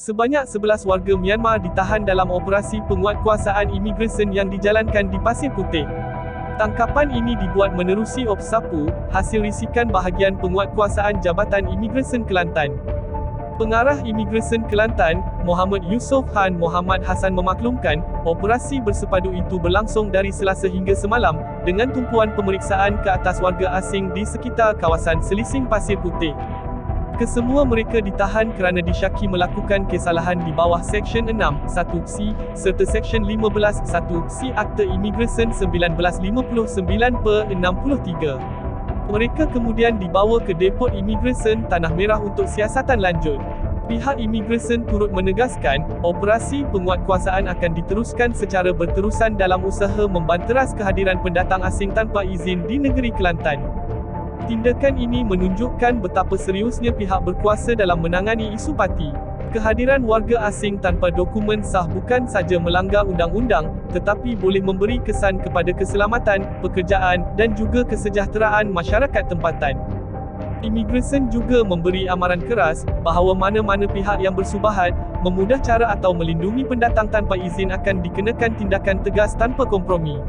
Sebanyak 11 warga Myanmar ditahan dalam operasi penguatkuasaan imigresen yang dijalankan di Pasir Putih. Tangkapan ini dibuat menerusi Opsapu, hasil risikan bahagian penguatkuasaan Jabatan Imigresen Kelantan. Pengarah Imigresen Kelantan, Muhammad Yusof Han Muhammad Hassan memaklumkan, operasi bersepadu itu berlangsung dari Selasa hingga semalam, dengan tumpuan pemeriksaan ke atas warga asing di sekitar kawasan Selising Pasir Putih. Kesemua mereka ditahan kerana disyaki melakukan kesalahan di bawah Seksyen 6, 1C, serta Seksyen 15, 1C Akta Imigresen 1959 per 63. Mereka kemudian dibawa ke Depot Imigresen Tanah Merah untuk siasatan lanjut. Pihak imigresen turut menegaskan, operasi penguatkuasaan akan diteruskan secara berterusan dalam usaha membanteras kehadiran pendatang asing tanpa izin di negeri Kelantan. Tindakan ini menunjukkan betapa seriusnya pihak berkuasa dalam menangani isu parti. Kehadiran warga asing tanpa dokumen sah bukan saja melanggar undang-undang, tetapi boleh memberi kesan kepada keselamatan, pekerjaan, dan juga kesejahteraan masyarakat tempatan. Imigresen juga memberi amaran keras bahawa mana-mana pihak yang bersubahat memudah cara atau melindungi pendatang tanpa izin akan dikenakan tindakan tegas tanpa kompromi.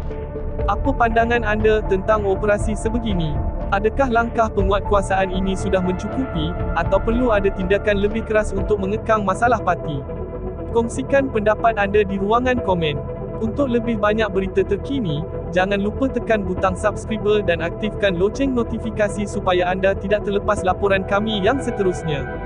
Apa pandangan anda tentang operasi sebegini? Adakah langkah penguatkuasaan ini sudah mencukupi atau perlu ada tindakan lebih keras untuk mengekang masalah parti? Kongsikan pendapat anda di ruangan komen. Untuk lebih banyak berita terkini, jangan lupa tekan butang subscribe dan aktifkan loceng notifikasi supaya anda tidak terlepas laporan kami yang seterusnya.